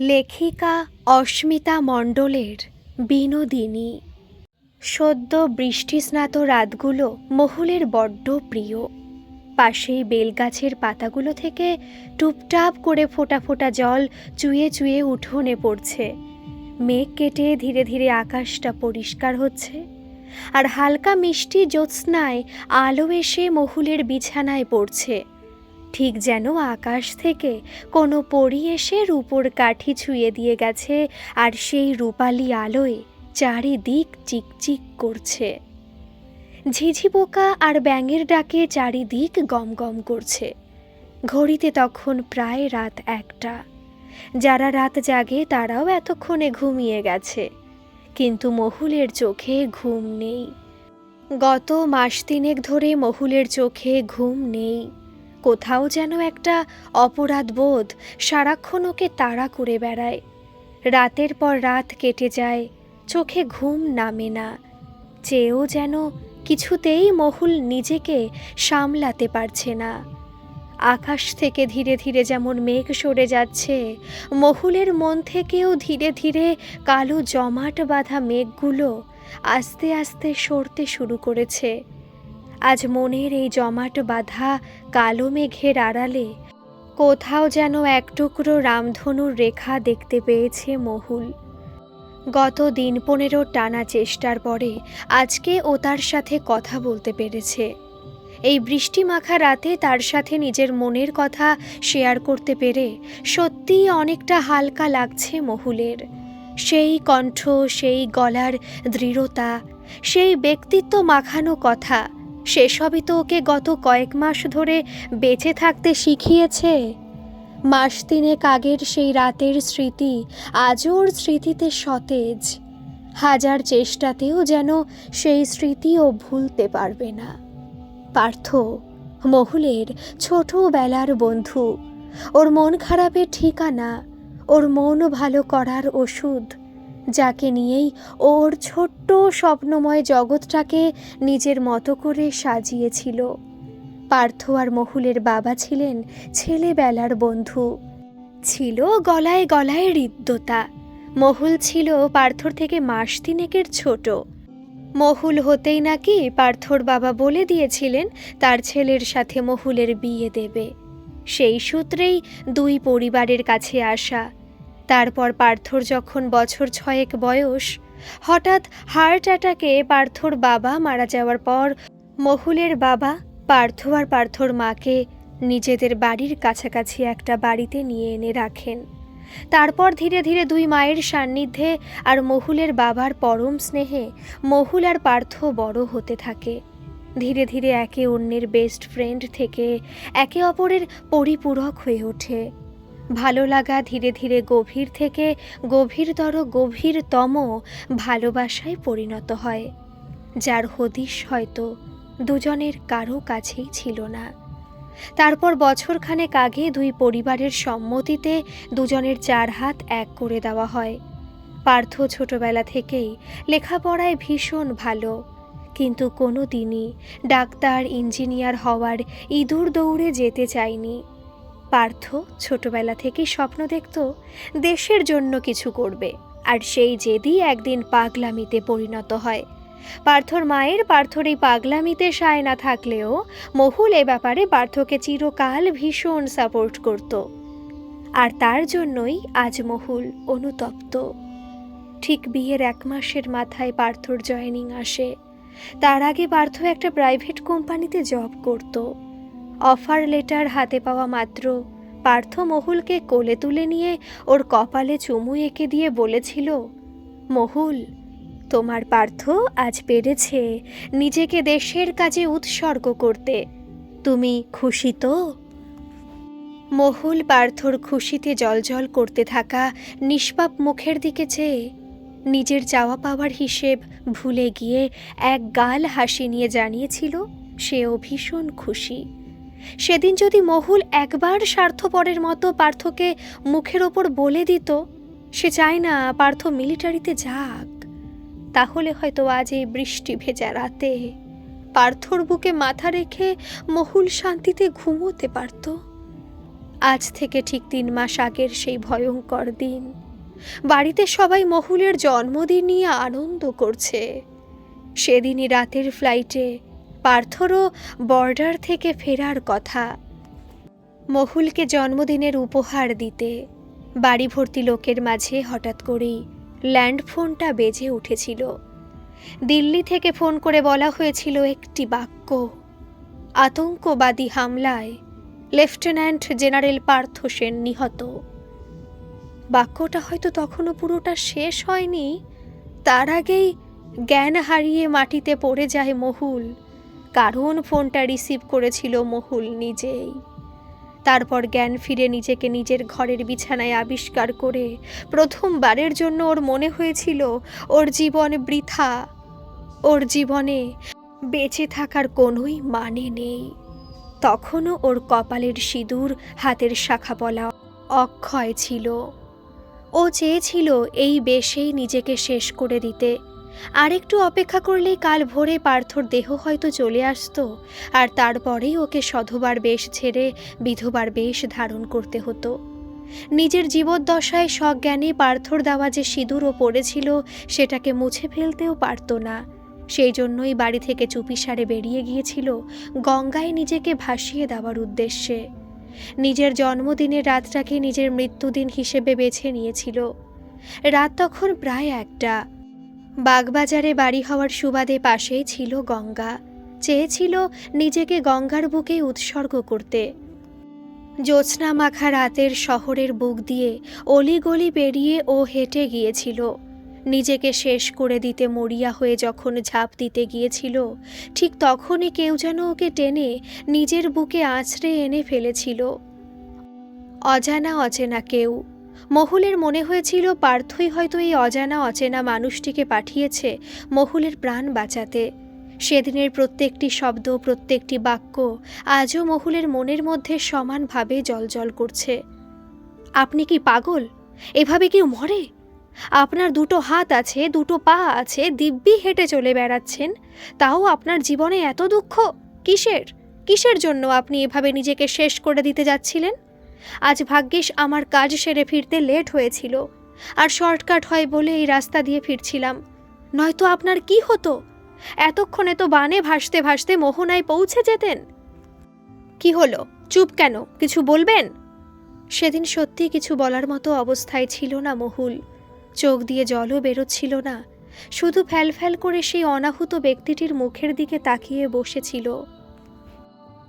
লেখিকা অস্মিতা মণ্ডলের বিনোদিনী। সদ্য বৃষ্টিস্নাত রাতগুলো মহুলের বড্ড প্রিয়। পাশেই বেলগাছের পাতাগুলো থেকে টুপটাপ করে ফোটা ফোটা জল চুয়ে চুয়ে উঠোনে পড়ছে। মেঘ কেটে ধীরে ধীরে আকাশটা পরিষ্কার হচ্ছে। আর হালকা মিষ্টি জ্যোৎস্নায় আলো এসে মহুলের বিছানায় পড়ছে। ঠিক যেন আকাশ থেকে কোনো পরি এসে রূপোর কাঠি ছুঁয়ে দিয়ে গেছে, আর সেই রূপালি আলোয় চারিদিক চিকচিক করছে। ঝিঝি পোকা আর ব্যাঙের ডাকে চারিদিক গমগম করছে। ঘড়িতে তখন প্রায় রাত একটা। যারা রাত জাগে তারাও এতক্ষণে ঘুমিয়ে গেছে। কিন্তু মহুলের চোখে ঘুম নেই। গত মাস তিনেক ধরে মহুলের চোখে ঘুম নেই। কোথাও যেন একটা অপরাধ বোধ সারাক্ষণ ওকে তাড়া করে বেড়ায়। রাতের পর রাত কেটে যায়, চোখে ঘুম নামে না। চেয়েও যেন কিছুতেই মহুল নিজেকে সামলাতে পারছে না। আকাশ থেকে ধীরে ধীরে যেমন মেঘ সরে যাচ্ছে, মহুলের মন থেকেও ধীরে ধীরে কালো জমাট বাঁধা মেঘগুলো আস্তে আস্তে সরতে শুরু করেছে। আজ মনের এই জমাট বাঁধা কালো মেঘের আড়ালে। কোথাও যেন এক টুকরো রামধনুর রেখা দেখতে পেয়েছে মহুল। গত দিন পনেরো টানা চেষ্টার পরে আজকে ও তার সাথে কথা বলতে পেরেছে। এই বৃষ্টি মাখা রাতে তার সাথে নিজের মনের কথা শেয়ার করতে পেরে সত্যিই অনেকটা হালকা লাগছে মহুলের। সেই কণ্ঠ, সেই গলার দৃঢ়তা, সেই ব্যক্তিত্ব মাখানো কথা সেসবই তো ওকে গত কয়েক মাস ধরে বেঁচে থাকতে শিখিয়েছে। মাস তিনেক আগের সেই রাতের স্মৃতি আজও ওর স্মৃতিতে সতেজ। হাজার চেষ্টাতেও যেন সেই স্মৃতিও ভুলতে পারবে না। পার্থ, মহুলের ছোটবেলার বন্ধু, ওর মন খারাপের ঠিকানা, ওর মন ভালো করার ওষুধ যাকে নিয়েই ওর ছোট্ট স্বপ্নময় জগৎটাকে নিজের মতো করে সাজিয়েছিল। পার্থ আর মহুলের বাবা ছিলেন ছেলেবেলার বন্ধু। ছিল গলায় গলায় হৃদ্যতা। মহুল ছিল পার্থর থেকে মাস তিনেকের ছোট। মহুল হতেই নাকি পার্থর বাবা বলে দিয়েছিলেন তার ছেলের সাথে মহুলের বিয়ে দেবে। সেই সূত্রেই দুই পরিবারের কাছে আসা। তারপর পার্থর যখন বছর ছয়েক বয়স, হঠাৎ হার্ট অ্যাটাকে পার্থর বাবা মারা যাওয়ার পর মহুলের বাবা পার্থ আর পার্থর মাকে নিজেদের বাড়ির কাছাকাছি একটা বাড়িতে নিয়ে এনে রাখেন। তারপর ধীরে ধীরে দুই মায়ের সান্নিধ্যে আর মহুলের বাবার পরম স্নেহে মহুল আর পার্থ বড় হতে থাকে। ধীরে ধীরে একে অন্যের বেস্ট ফ্রেন্ড থেকে একে অপরের পরিপূরক হয়ে ওঠে। ভালো লাগা ধীরে ধীরে গভীর থেকে গভীরতর গভীরতম ভালোবাসায় পরিণত হয়, যার হদিশ হয়তো দুজনের কারও কাছেই ছিল না। তারপর বছরখানেক আগে দুই পরিবারের সম্মতিতে দুজনের চার হাত এক করে দেওয়া হয়। পার্থ ছোটবেলা থেকেই লেখাপড়ায় ভীষণ ভালো, কিন্তু কোনো দিনই ডাক্তার, ইঞ্জিনিয়ার হওয়ার ইঁদুর দৌড়ে যেতে চায়নি। পার্থ ছোটবেলা থেকেই স্বপ্ন দেখত দেশের জন্য কিছু করবে, আর সেই জেদি একদিন পাগলামিতে পরিণত হয়। পার্থর মায়ের পার্থর এই পাগলামিতে সায় না থাকলেও মহুল এ ব্যাপারে পার্থকে চিরকাল ভীষণ সাপোর্ট করত। আর তার জন্যই আজ মহুল অনুতপ্ত। ঠিক বিয়ের এক মাসের মাথায় পার্থর জয়েনিং আসে। তার আগে পার্থ একটা প্রাইভেট কোম্পানিতে জব করত। অফার লেটার হাতে পাওয়া মাত্র। পার্থ মহুলকে কোলে তুলে নিয়ে ওর কপালে চুমু এঁকে দিয়ে বলেছিল, মহুল, তোমার পার্থ আজ পেরেছে নিজেকে দেশের কাজে উৎসর্গ করতে। তুমি খুশি তো? মহুল পার্থর খুশিতে জলজল করতে থাকা নিষ্পাপ মুখের দিকে চেয়ে নিজের চাওয়া পাওয়ার হিসেব ভুলে গিয়ে এক গাল হাসি নিয়ে জানিয়েছিল সেও ভীষণ খুশি। সেদিন যদি মহুল একবার স্বার্থপরের মতো পার্থকে মুখের ওপর বলে দিত, সে চায় না পার্থ মিলিটারিতে যাক। তাহলে হয়তো আজ এই বৃষ্টি ভেজা রাতে পার্থর বুকে মাথা রেখে মহুল শান্তিতে ঘুমোতে পারত। আজ থেকে ঠিক তিন মাস আগের সেই ভয়ঙ্কর দিন। বাড়িতে সবাই মহুলের জন্মদিন নিয়ে আনন্দ করছে। সেদিনই রাতের ফ্লাইটে পার্থরও বর্ডার থেকে ফেরার কথা। মহুলকে জন্মদিনের উপহার দিতে বাড়ি ভর্তি লোকের মাঝে হঠাৎ করেই ল্যান্ড ফোনটা বেজে উঠেছিল। দিল্লি থেকে ফোন করে বলা হয়েছিল একটি বাক্য, আতঙ্কবাদী হামলায় লেফটেন্যান্ট জেনারেল পার্থ সেন নিহত। বাক্যটা হয়তো তখনও পুরোটা শেষ হয়নি। তার আগেই জ্ঞান হারিয়ে মাটিতে পড়ে যায় মহুল। কারণ ফোনটা রিসিভ করেছিল মহুল নিজেই। তারপর জ্ঞান ফিরে নিজেকে নিজের ঘরের বিছানায় আবিষ্কার করে প্রথমবারের জন্য ওর মনে হয়েছিল, ওর জীবন বৃথা। ওর জীবনে বেঁচে থাকার কোনোই মানে নেই। তখনও ওর কপালের সিঁদুর, হাতের শাখা পলা অক্ষয় ছিল। ও চেয়েছিল এই বেশেই নিজেকে শেষ করে দিতে। আরেকটু অপেক্ষা করলেই কাল ভোরে পার্থর দেহ হয়তো চলে আসতো, আর তারপরেই ওকে সধবার বেশ ছেড়ে বিধবার বেশ ধারণ করতে হতো। নিজের জীবদ্দশায় সজ্ঞানে পার্থর দেওয়া যে সিঁদুরও পড়েছিল, সেটাকে মুছে ফেলতেও পারতো না। সেই জন্যই বাড়ি থেকে চুপিসারে বেরিয়ে গিয়েছিল, গঙ্গায় নিজেকে ভাসিয়ে দেওয়ার উদ্দেশ্যে। নিজের জন্মদিনের রাতটাকে নিজের মৃত্যুদিন হিসেবে বেছে নিয়েছিল। রাত তখন প্রায় একটা। বাগবাজারে বাড়ি হওয়ার সুবাদে পাশেই ছিল গঙ্গা। চেয়েছিল নিজেকে গঙ্গার বুকে উৎসর্গ করতে। জ্যোৎস্না মাখা রাতের শহরের বুক দিয়ে অলিগলি পেরিয়ে ও হেঁটে গিয়েছিল। নিজেকে শেষ করে দিতে মরিয়া হয়ে যখন ঝাঁপ দিতে গিয়েছিল, ঠিক তখনই কেউ যেন ওকে টেনে নিজের বুকে আঁচড়ে এনে ফেলেছিল। অজানা অচেনা কেউ মহুলের মনে হয়েছিল, পার্থই হয়তো এই অজানা অচেনা মানুষটিকে পাঠিয়েছে মহুলের প্রাণ বাঁচাতে। সেদিনের প্রত্যেকটি শব্দ, প্রত্যেকটি বাক্য আজও মহুলের মনের মধ্যে সমানভাবে জলজল করছে। আপনি কি পাগল? এভাবে কেউ মরে? আপনার দুটো হাত আছে, দুটো পা আছে, দিব্যি হেঁটে চলে বেড়াচ্ছেন। তাও আপনার জীবনে এত দুঃখ? কিসের? কিসের জন্য আপনি এভাবে নিজেকে শেষ করে দিতে যাচ্ছিলেন? আজ ভাগ্যিস আমার কাজ সেরে ফিরতে লেট হয়েছিল। আর শর্টকাট হয় বলে এই রাস্তা দিয়ে ফিরছিলাম। নয়তো আপনার কি হতো? এতক্ষণে তো বানে ভাসতে ভাসতে মোহনায় পৌঁছে যেতেন। কি হলো? চুপ কেন? কিছু বলবেন? সেদিন সত্যি কিছু বলার মতো অবস্থায় ছিল না মহুল। চোখ দিয়ে জলও বেরোচ্ছিল না। শুধু ফ্যাল ফ্যাল করে সেই অনাহুত ব্যক্তিটির মুখের দিকে তাকিয়ে বসেছিল।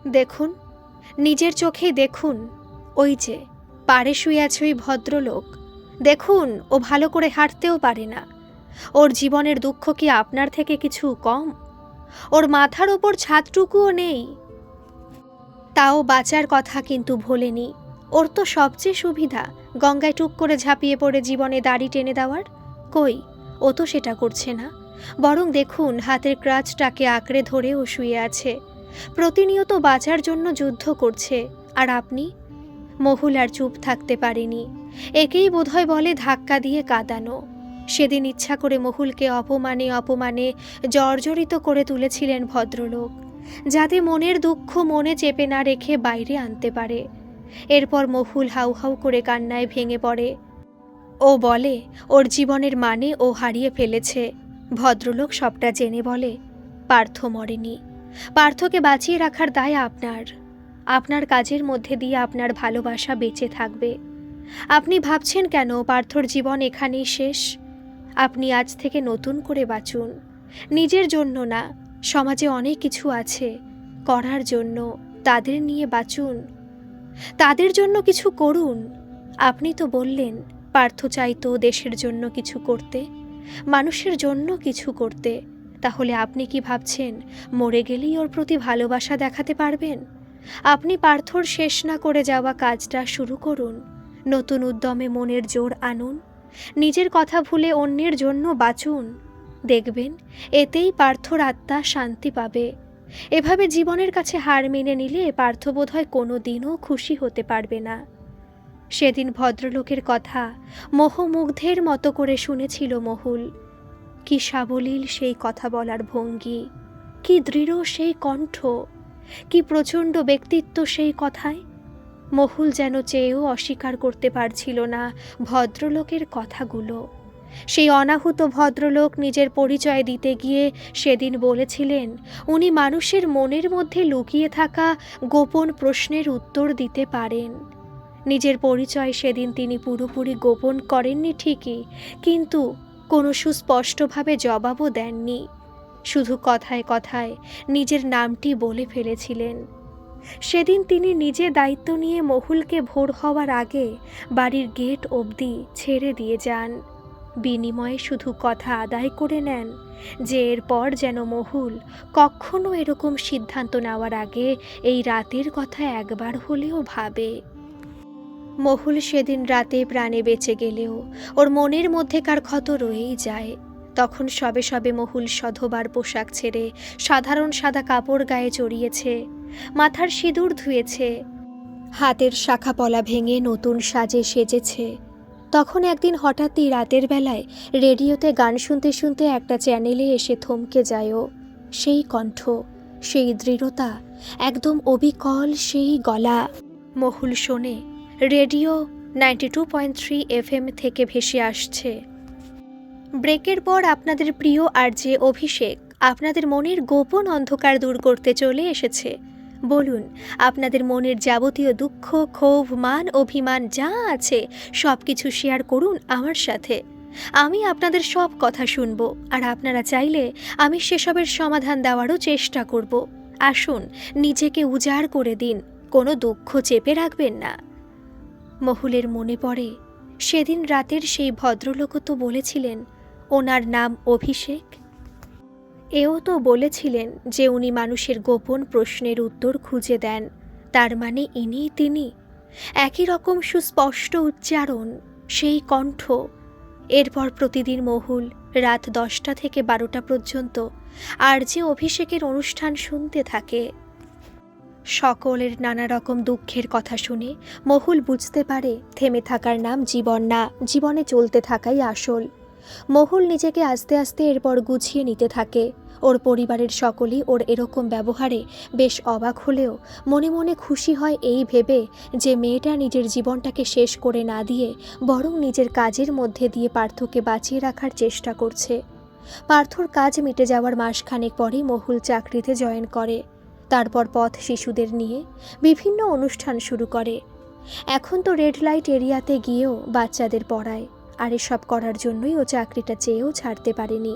দেখুন, নিজের চোখে দেখুন। ওই যে পারে শুয়ে আছে ওই ভদ্রলোক। দেখুন, ও ভালো করে হাঁটতেও পারে না। ওর জীবনের দুঃখ কি আপনার থেকে কিছু কম? ওর মাথার ওপর ছাদটুকুও নেই। তাও বাঁচার কথা কিন্তু ভোলেনি। ওর তো সবচেয়ে সুবিধা, গঙ্গায় টুক করে ঝাঁপিয়ে পড়ে জীবনে দাড়ি টেনে দেওয়ার। কই, ও তো সেটা করছে না। বরং দেখুন, হাতের ক্রাচটাকে আঁকড়ে ধরে ও শুয়ে আছে। প্রতিনিয়ত বাঁচার জন্য যুদ্ধ করছে। আর আপনি? মহুল আর চুপ থাকতে পারেনি। একেই বোধহয় বলে ধাক্কা দিয়ে কাঁদানো। সেদিন ইচ্ছা করে মহুলকে অপমানে অপমানে জর্জরিত করে তুলেছিলেন ভদ্রলোক, যাতে মনের দুঃখ মনে চেপে না রেখে বাইরে আনতে পারে। এরপর মহুল হাউ হাউ করে কান্নায় ভেঙে পড়ে। ও বলে, ওর জীবনের মানে ও হারিয়ে ফেলেছে। ভদ্রলোক সবটা জেনে বলে, পার্থ মরেনি। পার্থকে বাঁচিয়ে রাখার দায় আপনার। আপনার কাজের মধ্যে দিয়ে আপনার ভালোবাসা বেঁচে থাকবে। আপনি ভাবছেন কেন পার্থর জীবন এখানেই শেষ? আপনি আজ থেকে নতুন করে বাঁচুন। নিজের জন্য না, সমাজে অনেক কিছু আছে। করার জন্য, তাদের নিয়ে বাঁচুন। তাদের জন্য কিছু করুন। আপনি তো বললেন, পার্থ চাইতো দেশের জন্য কিছু করতে, মানুষের জন্য কিছু করতে। তাহলে আপনি কি ভাবছেন, মরে গেলেই ওর প্রতি ভালোবাসা দেখাতে পারবেন? আপনি পার্থর শেষ না করে যাওয়া কাজটা শুরু করুন। নতুন উদ্যমে মনের জোর আনুন। নিজের কথা ভুলে অন্যের জন্য বাঁচুন। দেখবেন, এতেই পার্থর আত্মা শান্তি পাবে। এভাবে জীবনের কাছে হার মেনে নিলে পার্থ বোধহয় কোনো দিনও খুশি হতে পারবে না। সেদিন ভদ্রলোকের কথা মোহমুগ্ধের মতো করে শুনেছিল মহুল। কি সাবলীল সেই কথা বলার ভঙ্গি, কি দৃঢ় সেই কণ্ঠ। কি প্রচণ্ড ব্যক্তিত্ব সেই কথায়? মহুল যেন চেয়েও অস্বীকার করতে পারছিল না ভদ্রলোকের কথাগুলো। সেই অনাহুত ভদ্রলোক নিজের পরিচয় দিতে গিয়ে সেদিন বলেছিলেন, উনি মানুষের মনের মধ্যে লুকিয়ে থাকা গোপন প্রশ্নের উত্তর দিতে পারেন। নিজের পরিচয় সেদিন তিনি পুরোপুরি গোপন করেননি ঠিকই, কিন্তু কোনো সুস্পষ্টভাবে জবাবও দেননি। শুধু কথায় কথায় নিজের নামটি বলে ফেলেছিলেন। সেদিন তিনি নিজে দায়িত্ব নিয়ে মহুলকে ভোর হওয়ার আগে বাড়ির গেট অবধি ছেড়ে দিয়ে যান। বিনিময়ে শুধু কথা আদায় করে নেন যে এরপর যেন মহুল কখনো এরকম সিদ্ধান্ত নেওয়ার আগে এই রাতের কথা একবার হলেও ভাবে। মহুল সেদিন রাতে প্রাণে বেঁচে গেলেও ওর মনের মধ্যেকার ক্ষত রয়েই যায়। তখন সবে সবে মহুল সধবার পোশাক ছেড়ে সাধারণ সাদা কাপড় গায়ে জড়িয়েছে, মাথার সিঁদুর ধুয়েছে, হাতের শাখা পলা ভেঙে নতুন সাজে সেজেছে। তখন একদিন হঠাৎই রাতের বেলায় রেডিওতে গান শুনতে শুনতে একটা চ্যানেলে এসে থমকে যায়ও সেই কণ্ঠ, সেই দৃঢ়তা, একদম অবিকল সেই গলা। মহুল শোনে, radio ninety two point three FM থেকে ভেসে আসছে। ব্রেকের পর আপনাদের প্রিয় আর যে অভিষেক আপনাদের মনের গোপন অন্ধকার দূর করতে চলে এসেছে। বলুন, আপনাদের মনের যাবতীয় দুঃখ, ক্ষোভ, মান, অভিমান যা আছে সব কিছু শেয়ার করুন আমার সাথে। আমি আপনাদের সব কথা শুনব আর আপনারা চাইলে আমি সেসবের সমাধান দেওয়ারও চেষ্টা করব। আসুন, নিজেকে উজাড় করে দিন, কোনো দুঃখ চেপে রাখবেন না। মহুলের মনে পড়ে, সেদিন রাতের সেই ভদ্রলোকও তো বলেছিলেন ওনার নাম অভিষেক? এও তো বলেছিলেন যে উনি মানুষের গোপন প্রশ্নের উত্তর খুঁজে দেন, তার মানে ইনিই তিনি। একই রকম সুস্পষ্ট উচ্চারণ, সেই কণ্ঠ। এরপর প্রতিদিন মহুল রাত দশটা থেকে বারোটা পর্যন্ত আর যে অভিষেকের অনুষ্ঠান শুনতে থাকে। সকলের নানা রকম দুঃখের কথা শুনে মহুল বুঝতে পারে, থেমে থাকার নাম জীবন না, জীবনে চলতে থাকাই আসল। মহুল নিজেকে আস্তে আস্তে এরপর গুছিয়ে নিতে থাকে। ওর পরিবারের সকলেই ওর এরকম ব্যবহারে বেশ অবাক হলেও মনে মনে খুশি হয় এই ভেবে যে মেয়েটা নিজের জীবনটাকে শেষ করে না দিয়ে বরং নিজের কাজের মধ্যে দিয়ে পার্থকে বাঁচিয়ে রাখার চেষ্টা করছে। পার্থর কাজ মিটে যাওয়ার মাসখানেক পরেই মহুল চাকরিতে জয়েন করে। তারপর পথ শিশুদের নিয়ে বিভিন্ন অনুষ্ঠান শুরু করে। এখন তো রেড লাইট এরিয়াতে গিয়েও বাচ্চাদের পড়ায়। আর এসব করার জন্যই ও চাকরিটা চেয়েও ছাড়তে পারেনি।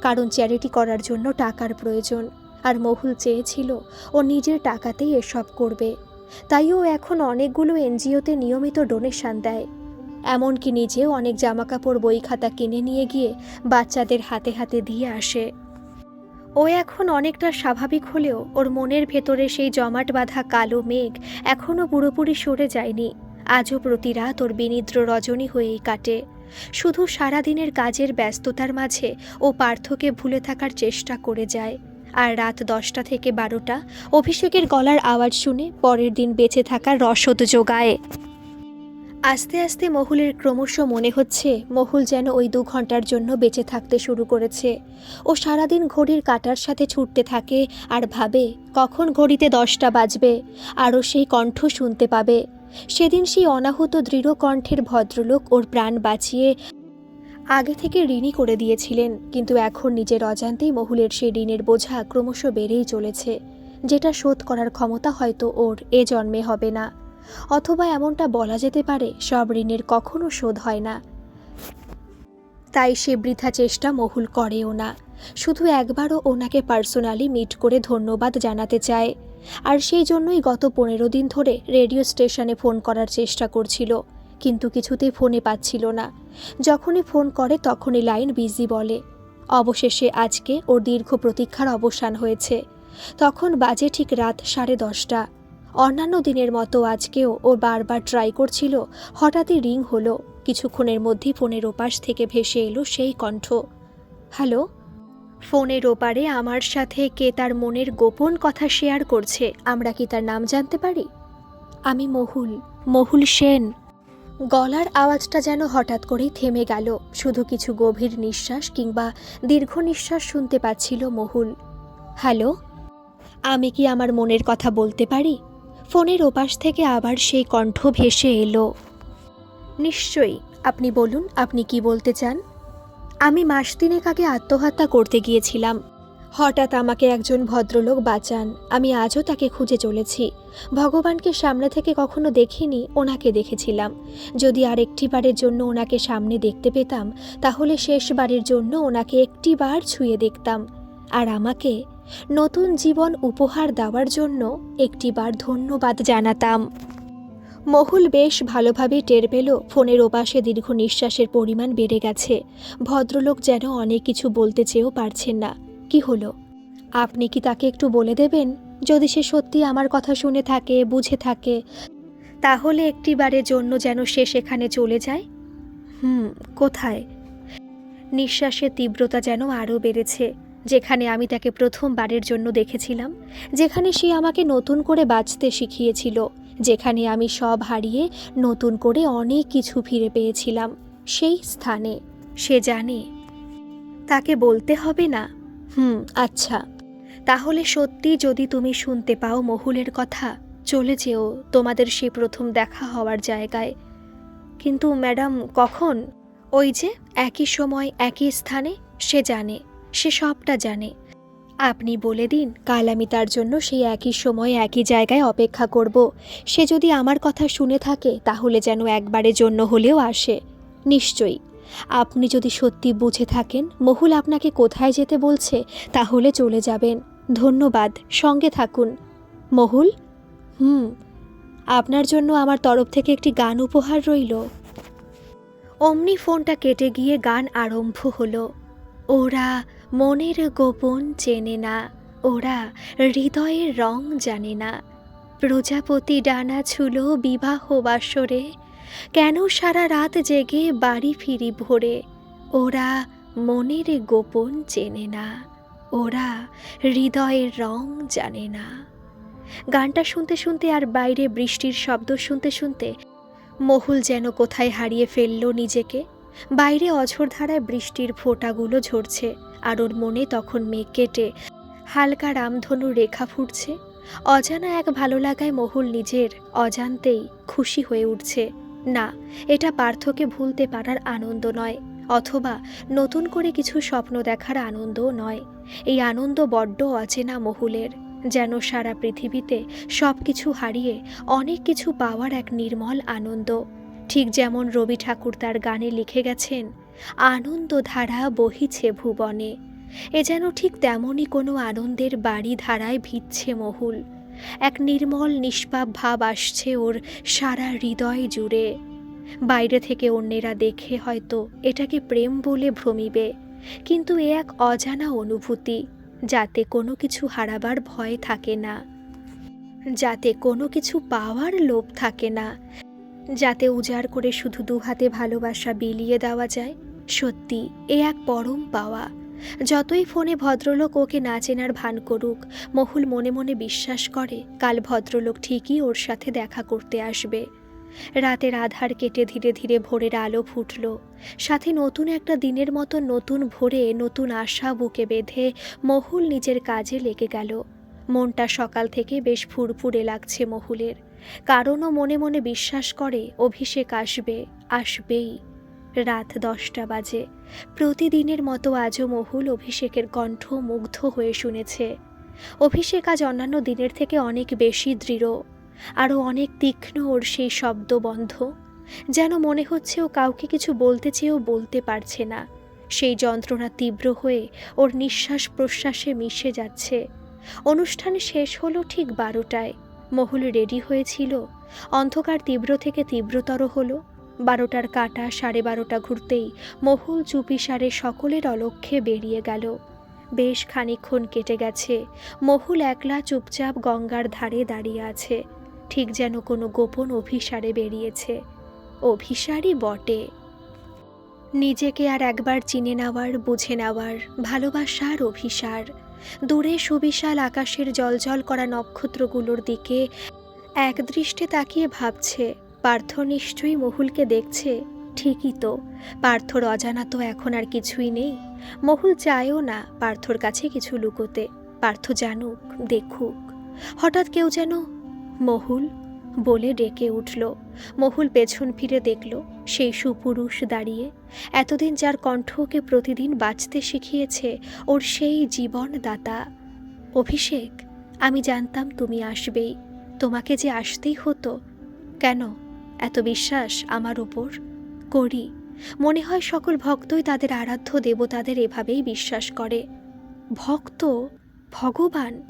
কারণ চ্যারিটি করার জন্য টাকার প্রয়োজন। আর মহুল চেয়েছিল ও নিজের টাকাতেই এসব করবে। তাই ও এখন অনেকগুলো এনজিওতে নিয়মিত ডোনেশন দেয়। এমনকি নিজেও অনেক জামাকাপড় বই খাতা কিনে নিয়ে গিয়ে বাচ্চাদের হাতে হাতে দিয়ে আসে। ও এখন অনেকটা স্বাভাবিক হলেও ওর মনের ভেতরে সেই জমাট বাঁধা কালো মেঘ এখনও পুরোপুরি সরে যায়নি। আজও প্রতি রাত ওর বিনিদ্র রজনী হয়েই কাটে। শুধু সারাদিনের কাজের ব্যস্ততার মাঝে ও পার্থকে ভুলে থাকার চেষ্টা করে যায়। আর রাত দশটা থেকে বারোটা অভিষেকের গলার আওয়াজ শুনে পরের দিন বেঁচে থাকার রসদ যোগায়। আস্তে আস্তে মহুলের ক্রমশ মনে হচ্ছে মহুল যেন ওই দু ঘণ্টার জন্য বেঁচে থাকতে শুরু করেছে। ও সারাদিন ঘড়ির কাটার সাথে ছুটতে থাকে আর ভাবে কখন ঘড়িতে দশটা বাজবে, আরও সেই কণ্ঠ শুনতে পাবে। সেদিন সেই অনাহুত দৃঢ় কণ্ঠের ভদ্রলোক ওর প্রাণ বাঁচিয়ে আগে থেকে ঋণই করে দিয়েছিলেন, কিন্তু এখন নিজের অজান্তেই মহুলের সেই ঋণের বোঝা ক্রমশ বেড়েই চলেছে। যেটা শোধ করার ক্ষমতা হয়তো ওর এ জন্মে হবে না। অথবা এমনটা বলা যেতে পারে, সব ঋণের কখনো শোধ হয় না। তাই সে বৃথা চেষ্টা মহুল করেও না। শুধু একবারও ওনাকে পার্সোনালি মিট করে ধন্যবাদ জানাতে চায়। আর সেই জন্যই গত পনেরো দিন ধরে রেডিও স্টেশনে ফোন করার চেষ্টা করছিল, কিন্তু কিছুতেই ফোনে পাচ্ছিল না। যখনই ফোন করে তখনই লাইন বিজি বলে। অবশেষে আজকে ওর দীর্ঘ প্রতীক্ষার অবসান হয়েছে। তখন বাজে ঠিক রাত সাড়ে দশটা। অন্যান্য দিনের মতো আজকেও ও বারবার ট্রাই করছিল, হঠাৎই রিং হলো। কিছুক্ষণের মধ্যেই ফোনের ওপাশ থেকে ভেসে এলো সেই কণ্ঠ। হ্যালো? ফোনের ওপারে আমার সাথে কে তার মনের গোপন কথা শেয়ার করছে, আমরা কি তার নাম জানতে পারি? আমি মহুল মহুল সেন। গলার আওয়াজটা যেন হঠাৎ করেই থেমে গেল, শুধু কিছু গভীর নিঃশ্বাস কিংবা দীর্ঘ নিঃশ্বাস শুনতে পাচ্ছিল মহুল। হ্যালো? আমি কি আমার মনের কথা বলতে পারি? ফোনের ওপাশ থেকে আবার সেই কণ্ঠ ভেসে এলো। নিশ্চয়ই, আপনি বলুন, আপনি কি বলতে চান? আমি মাস তিনেক আগে আত্মহত্যা করতে গিয়েছিলাম। হঠাৎ আমাকে একজন ভদ্রলোক বাঁচান। আমি আজও তাকে খুঁজে চলেছি। ভগবানকে সামনে থেকে কখনো দেখিনি, ওনাকে দেখেছিলাম। যদি আর একটি বারের জন্য ওনাকে সামনে দেখতে পেতাম, তাহলে শেষবারের জন্য ওনাকে একটি বার ছুঁয়ে দেখতাম। আর আমাকে নতুন জীবন উপহার দেওয়ার জন্য একটিবার ধন্যবাদ জানাতাম। মহুল বেশ ভালোভাবে টের পেল, ফোনের ওপাশে দীর্ঘ নিঃশ্বাসের পরিমাণ বেড়ে গেছে। ভদ্রলোক যেন অনেক কিছু বলতে চেয়েও পারছেন না। কি হলো? আপনি কি তাকে একটু বলে দেবেন? যদি সে সত্যি আমার কথা শুনে থাকে, বুঝে থাকে, তাহলে একটিবারের জন্য যেন সে সেখানে চলে যায়? হুম, কোথায়? নিঃশ্বাসের তীব্রতা যেন আরও বেড়েছে। যেখানে আমি তাকে প্রথমবারের জন্য দেখেছিলাম, যেখানে সে আমাকে নতুন করে বাঁচতে শিখিয়েছিল। যেখানে আমি সব হারিয়ে নতুন করে অনেক কিছু ফিরে পেয়েছিলাম, সেই স্থানে। সে জানে। তাকে বলতে হবে না। হুম আচ্ছা। তাহলে সত্যি যদি তুমি শুনতে পাও মহুলের কথা, চলে যেও। তোমাদের সেই প্রথম দেখা হওয়ার জায়গায়। কিন্তু ম্যাডাম, কখন? ওই যে একই সময়, একই স্থানে? সে জানে। সে সবটা জানে। আপনি বলে দিন, কাল আমি তার জন্য সেই একই সময় একই জায়গায় অপেক্ষা করব। সে যদি আমার কথা শুনে থাকে, তাহলে যেন একবারের জন্য হলেও আসে। নিশ্চয়ই। আপনি যদি সত্যি বুঝে থাকেন, মহুল আপনাকে কোথায় যেতে বলছে, তাহলে চলে যাবেন। ধন্যবাদ, সঙ্গে থাকুন। মহুল? হুম। আপনার জন্য আমার তরফ থেকে একটি গান উপহার রইল। অমনি ফোনটা কেটে গিয়ে গান আরম্ভ হলো। ওরা মনের গোপন চেনে না, ওরা হৃদয়ের রং জানে না। প্রজাপতি ডানা ছুলো বিবাহ বাসরে, কেন সারা রাত জেগে বাড়ি ফিরি ভোরে? ওরা মনের গোপন চেনে না, ওরা হৃদয়ের রং জানে না। গানটা শুনতে শুনতে আর বাইরে বৃষ্টির শব্দ শুনতে শুনতে মহুল যেন কোথায় হারিয়ে ফেলল নিজেকে। বাইরে অঝোরধারায় বৃষ্টির ফোঁটাগুলো ঝরছে। আর ওর মনে তখন মেঘ কেটে হালকা রামধনু রেখা ফুটছে। অজানা এক ভালো লাগায় মহুল নিজের, অজান্তেই খুশি হয়ে উঠছে। না, এটা পার্থকে ভুলতে পারার আনন্দ নয়, অথবা নতুন করে কিছু স্বপ্ন দেখার আনন্দও নয়। এই আনন্দ বড্ড অচেনা মহুলের, যেন সারা পৃথিবীতে সব কিছু হারিয়ে অনেক কিছু পাওয়ার এক নির্মল আনন্দ। ঠিক যেমন রবি ঠাকুর তার গানে লিখে গেছেন, আনন্দধারা বহিছে ভুবনে। এ যেন ঠিক তেমনই কোনো আনন্দের বাড়ি ধারায় ভিজছে মহুল। এক নির্মল নিষ্পাপ ভাব আসছে ওর সারা হৃদয় জুড়ে। বাইরে থেকে অন্যেরা দেখে হয়তো এটাকে প্রেম বলে ভ্রমিবে, কিন্তু এ এক অজানা অনুভূতি, যাতে কোনো কিছু হারাবার ভয় থাকে না। যাতে কোনো কিছু পাওয়ার লোভ থাকে না যাতে উজাড় করে শুধু দুহাতে ভালোবাসা বিলিয়ে দেওয়া যায়, সত্যি এ এক পরম পাওয়া। যতই ফোনে ভদ্রলোক ওকে না চেনার ভান করুক, মহুল মনে মনে বিশ্বাস করে, কাল ভদ্রলোক ঠিকই ওর সাথে দেখা করতে আসবে। রাতের আধার কেটে ধীরে ধীরে ভোরের আলো ফুটল। সাথে নতুন একটা দিনের মতো নতুন ভোরে নতুন আশা বুকে বেঁধে মহুল নিজের কাজে লেগে গেল। মনটা সকাল থেকে বেশ ফুরফুরে লাগছে মহুলের। কারণও মনে মনে বিশ্বাস করে অভিষেক আসবে, আসবেই। রাত দশটা বাজে। প্রতিদিনের মতো আজও মহুল অভিষেকের কণ্ঠ মুগ্ধ হয়ে শুনেছে। অভিষেক আজ অন্যান্য দিনের থেকে অনেক বেশি দৃঢ়, আরও অনেক তীক্ষ্ণ ওর সেই শব্দবন্ধ যেন মনে হচ্ছে ও কাউকে কিছু বলতে চেয়েও বলতে পারছে না। সেই যন্ত্রণা তীব্র হয়ে ওর নিঃশ্বাস প্রশ্বাসে মিশে যাচ্ছে। অনুষ্ঠান শেষ হলো ঠিক বারোটায়। মহুল রেডি হয়েছিল। অন্ধকার তীব্র থেকে তীব্রতর হলো। বারোটার কাটা সাড়ে বারোটা ঘুরতেই মহুল চুপি সারে সকলের অলক্ষ্যে বেরিয়ে গেল। বেশ খানিক্ষণ কেটে গেছে। মহুল একলা চুপচাপ গঙ্গার ধারে দাঁড়িয়ে আছে। ঠিক যেন কোনো গোপন অভিসারে বেরিয়েছে। অভিসারই বটে। নিজেকে আর একবার চিনে নেওয়ার, বুঝে নেওয়ার, ভালোবাসার অভিসার। দূরে সুবিশাল আকাশের জলজল করা নক্ষত্রগুলোর দিকে একদৃষ্টে তাকিয়ে ভাবছে, পার্থ নিশ্চয়ই মহুলকে দেখছে। ঠিকই তো, পার্থর অজানা তো এখন আর কিছুই নেই। মহুল চায়ও না পার্থর কাছে কিছু লুকোতে। পার্থ জানুক, দেখুক। হঠাৎ কেউ যেন, মহুল? বলে ডেকে উঠল। মহুল পেছন ফিরে দেখল সেই সুপুরুষ দাঁড়িয়ে। এতদিন যার কণ্ঠকে প্রতিদিন বাঁচতে শিখিয়েছে, ওর সেই জীবনদাতা। অভিষেক, আমি জানতাম তুমি আসবেই। তোমাকে যে আসতেই হতো। কেন? এত বিশ্বাস আমার ওপর? করি। মনে হয় সকল ভক্তই তাদের আরাধ্য দেবতাদের এভাবেই বিশ্বাস করে। ভক্ত? ভগবান?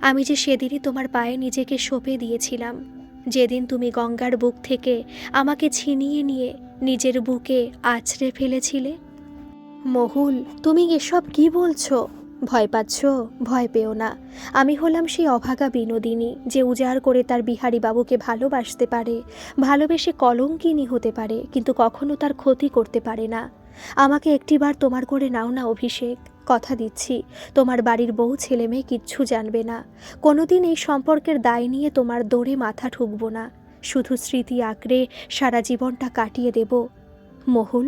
আমি যে সেদিনই তোমার পায়ে নিজেকে সঁপে দিয়েছিলাম। যেদিন তুমি গঙ্গার বুক থেকে আমাকে ছিনিয়ে নিয়ে নিজের বুকে আছড়ে ফেলেছিলে? মহুল, তুমি এসব কি বলছো? ভয় পাচ্ছ? ভয় পেও না। আমি হলাম সেই অভাগা বিনোদিনী যে উজাড় করে তার বিহারী বাবুকে ভালোবাসতে পারে, ভালোবেসে কলঙ্কিনী হতে পারে, কিন্তু কখনো তার ক্ষতি করতে পারে না। আমাকে একটিবার তোমার করে নাও না অভিষেক। কথা দিচ্ছি। তোমার বাড়ির বউ ছেলে মেয়ে কিচ্ছু জানবে না। কোনোদিন এই সম্পর্কের দায় নিয়ে তোমার দৌড়ে মাথা ঠুকব না। শুধু স্মৃতি আঁকড়ে সারা জীবনটা কাটিয়ে দেব। মহুল,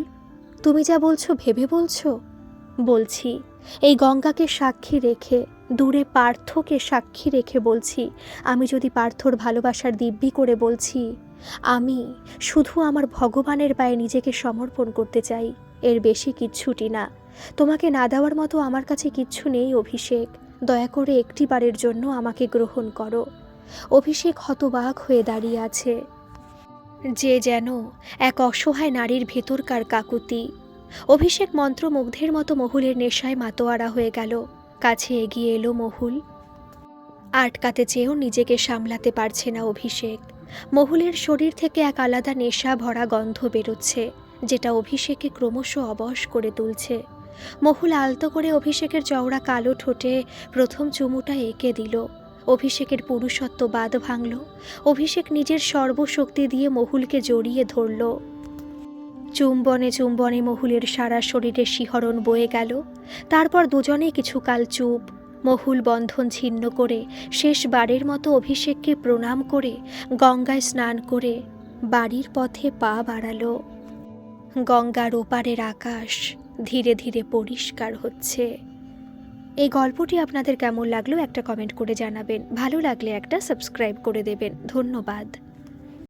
তুমি যা বলছো ভেবে বলছো? বলছি, এই গঙ্গাকে সাক্ষী রেখে, দূরে পার্থকে সাক্ষী রেখে বলছি, আমি যদি পার্থর ভালোবাসার দিব্যি করে বলছি, আমি শুধু আমার ভগবানের পায়ে নিজেকে সমর্পণ করতে চাই। এর বেশি কিচ্ছুটি না। তোমাকে না দেওয়ার মতো আমার কাছে কিচ্ছু নেই, অভিষেক। দয়া করে একটি বারের জন্য আমাকে গ্রহণ করো। অভিষেক হতবাক হয়ে দাঁড়িয়ে আছে। যে যেন এক অসহায় নারীর ভেতরকার কাকুতি। অভিষেক মন্ত্রমুগ্ধের মতো মহুলের নেশায় মাতোয়ারা হয়ে গেল। কাছে এগিয়ে এলো মহুল। আটকাতে চেয়েও নিজেকে সামলাতে পারছে না অভিষেক। মহুলের শরীর থেকে এক আলাদা নেশা ভরা গন্ধ বেরোচ্ছে। যেটা অভিষেকে ক্রমশ অবশ করে তুলছে। মহুল আলতো করে অভিষেকের চওড়া কালো ঠোঁটে প্রথম চুমুটা এঁকে দিল। অভিষেকের পুরুষত্ব বাদ ভাঙল। অভিষেক নিজের সর্বশক্তি দিয়ে মহুলকে জড়িয়ে ধরল। চুম্বনে চুম্বনে মহুলের সারা শরীরে শিহরণ বয়ে গেল। তারপর দুজনে কিছুকাল চুপ, মহুল বন্ধন ছিন্ন করে শেষবারের মতো অভিষেককে প্রণাম করে গঙ্গায় স্নান করে বাড়ির পথে পা বাড়ালো। গঙ্গার ওপারের আকাশ ধীরে ধীরে পরিষ্কার হচ্ছে। এই গল্পটি আপনাদের কেমন লাগল একটা কমেন্ট করে জানাবেন। ভালো লাগলে একটা সাবস্ক্রাইব করে দেবেন। ধন্যবাদ।